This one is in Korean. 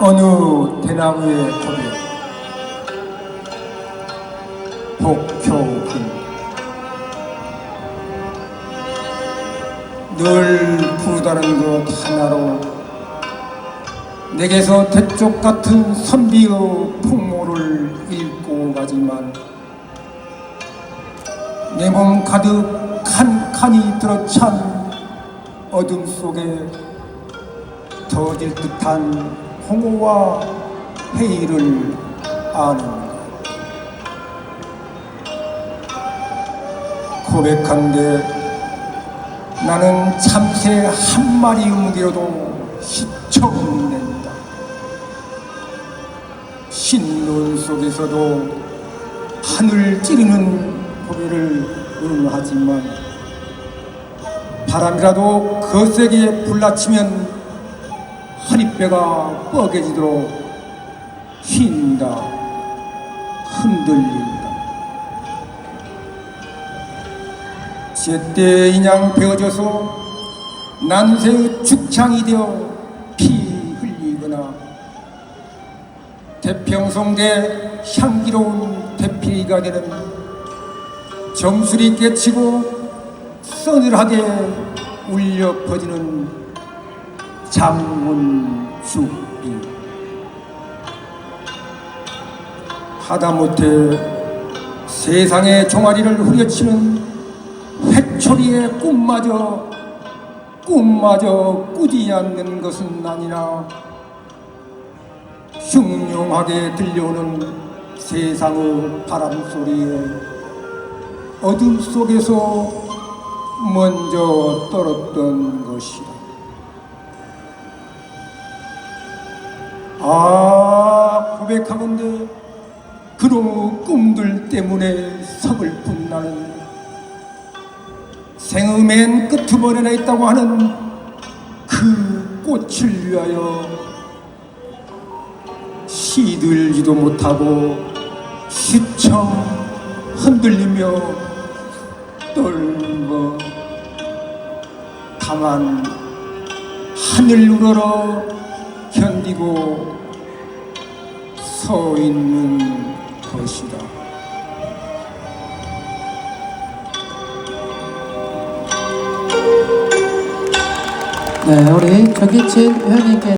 어느 대나무의 고백 복효군. 늘 부르다는 것 하나로 내게서 대쪽 같은 선비의 풍모를 읽고 가지만 내 몸 가득 칸칸이 들어찬 어둠 속에 더질 듯한 홍어와 회의를 아는가 고백한데 나는 참새 한 마리 움직여도 휘청낸다. 흰눈 속에서도 하늘 찌르는 고개를 응하지만 바람이라도 거세게 불나치면 허리뼈가 뻐개지도록 휜다. 흔들린다. 제때 인양 베어져서 난새의 죽창이 되어 피 흘리거나 태평성대 향기로운 대피가 되는 정수리 깨치고 서늘하게 울려 퍼지는 장문죽비 하다못해 세상의 종아리를 후려치는 회초리의 꿈마저 꿈마저 꾸지 않는 것은 아니나 흉흉하게 들려오는 세상의 바람 소리에 어둠 속에서 먼저 떨었던 것이다. 아 고백하건대 그놈의 꿈들 때문에 서글픈 나는 생의 맨 끝머리에 있다고 하는 그 꽃을 위하여 시들지도 못하고 휘청 흔들리며 떨며 다만 하늘 우러러 견디고 서 있는 것이다. 네, 우리 전기친 회원님께